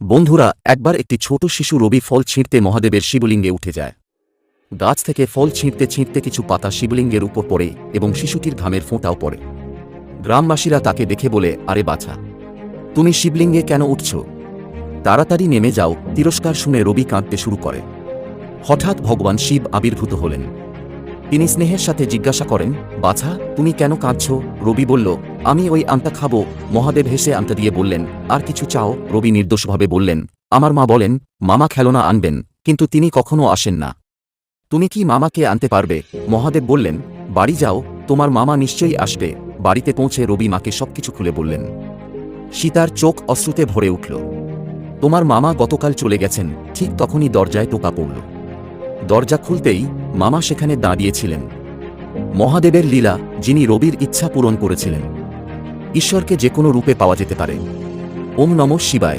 বন্ধুরা, একবার একটি ছোট শিশু রবি ফল ছিঁড়তে মহাদেবের শিবলিঙ্গে উঠে যায়। গাছ থেকে ফল ছিঁড়তে ছিঁড়তে কিছু পাতা শিবলিঙ্গের উপর পড়ে এবং শিশুটির ঘামের ফোঁটাও পড়ে। গ্রামবাসীরা তাকে দেখে বলে, আরে বাছা, তুমি শিবলিঙ্গে কেন উঠছ? তাড়াতাড়ি নেমে যাও, তিরস্কার শুনে রবি কাঁদতে শুরু করে। হঠাৎ ভগবান শিব আবির্ভূত হলেন। তিনি স্নেহের সাথে জিজ্ঞাসা করেন, বাছা, তুমি কেন কাঁদছ? রবি বলল আমি ওই আমটা খাব। মহাদেব হেসে আমটা দিয়ে বললেন, আর কিছু চাও? রবি নির্দোষভাবে বললেন, আমার মা বলেন, মামা খেলনা আনবেন, কিন্তু তিনি কখনো আসেন না। তুমি কি মামাকে আনতে পারবে? মহাদেব বললেন, বাড়ি যাও, তোমার মামা নিশ্চয়ই আসবে। বাড়িতে পৌঁছে রবি মাকে সবকিছু খুলে বললেন। সীতার চোখ অশ্রুতে ভরে উঠল। তোমার মামা গতকাল চলে গেছেন, ঠিক তখনই দরজায় টোকা পড়ল। দরজা খুলতেই মামা সেখানে দাঁড়িয়েছিলেন। মহাদেবের লীলা, যিনি রবির ইচ্ছা পূরণ করেছিলেন। ঈশ্বরকে যে কোনো রূপে পাওয়া যেতে পারে। ওম নম শিবায়।